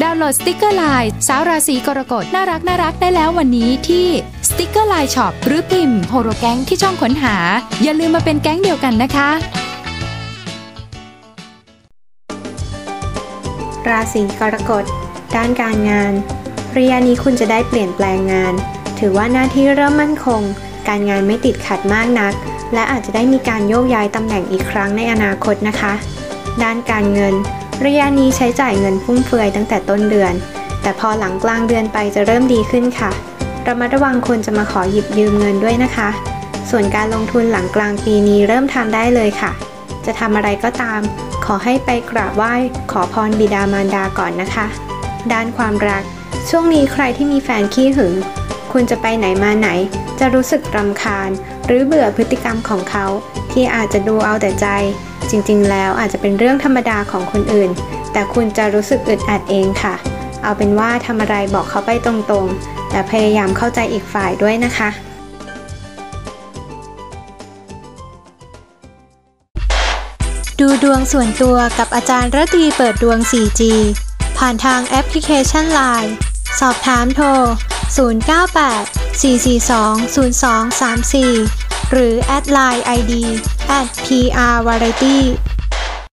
ดาวน์โหลดสติกเกอร์ไลน์สาวราศีกรกฎน่ารักน่ารักได้แล้ววันนี้ที่สติกเกอร์ไลน์ช็อปหรือพิมพ์โฮโรแก๊งที่ช่องค้นหา อย่าลืมมาเป็นแก๊งเดียวกันนะคะ ราศีกรกฎด้านการงาน ระยะนี้คุณจะได้เปลี่ยนแปลงงาน ถือว่าหน้าที่เริ่มมั่นคง การงานไม่ติดขัดมากนัก และอาจจะได้มีการโยกย้ายตำแหน่งอีกครั้งในอนาคตนะคะ ด้านการเงิน ระยะนี้ใช้จ่ายเงินฟุ่มเฟือยตั้งแต่ต้นเดือน แต่พอหลังกลางเดือนไปจะเริ่มดีขึ้นค่ะระมัดระวังคนจะมาขอหยิบยืมเงินด้วยนะคะ ส่วนการลงทุนหลังกลางปีนี้เริ่มทำได้เลยค่ะ จะทำอะไรก็ตาม ขอให้ไปกราบไหว้ขอพรบิดามารดาก่อนนะคะ ด้านความรัก ช่วงนี้ใครที่มีแฟนขี้หึง คุณจะไปไหนมาไหน จะรู้สึกรำคาญ หรือเบื่อพฤติกรรมของเขา ที่อาจจะดูเอาแต่ใจ จริงๆ แล้วอาจจะเป็นเรื่องธรรมดาของคนอื่น แต่คุณจะรู้สึกอึดอัดเองค่ะ เอาเป็นว่าทำอะไรบอกเขาไปตรงๆแต่พยายามเข้าใจอีกฝ่ายด้วยนะคะ ดูดวงส่วนตัวกับอาจารย์ระตีเปิดดวง 4G ผ่านทางแอปพลิเคชัน Line สอบถามโทร 098 442 0234 หรือแอดไลน์ ID at PR Variety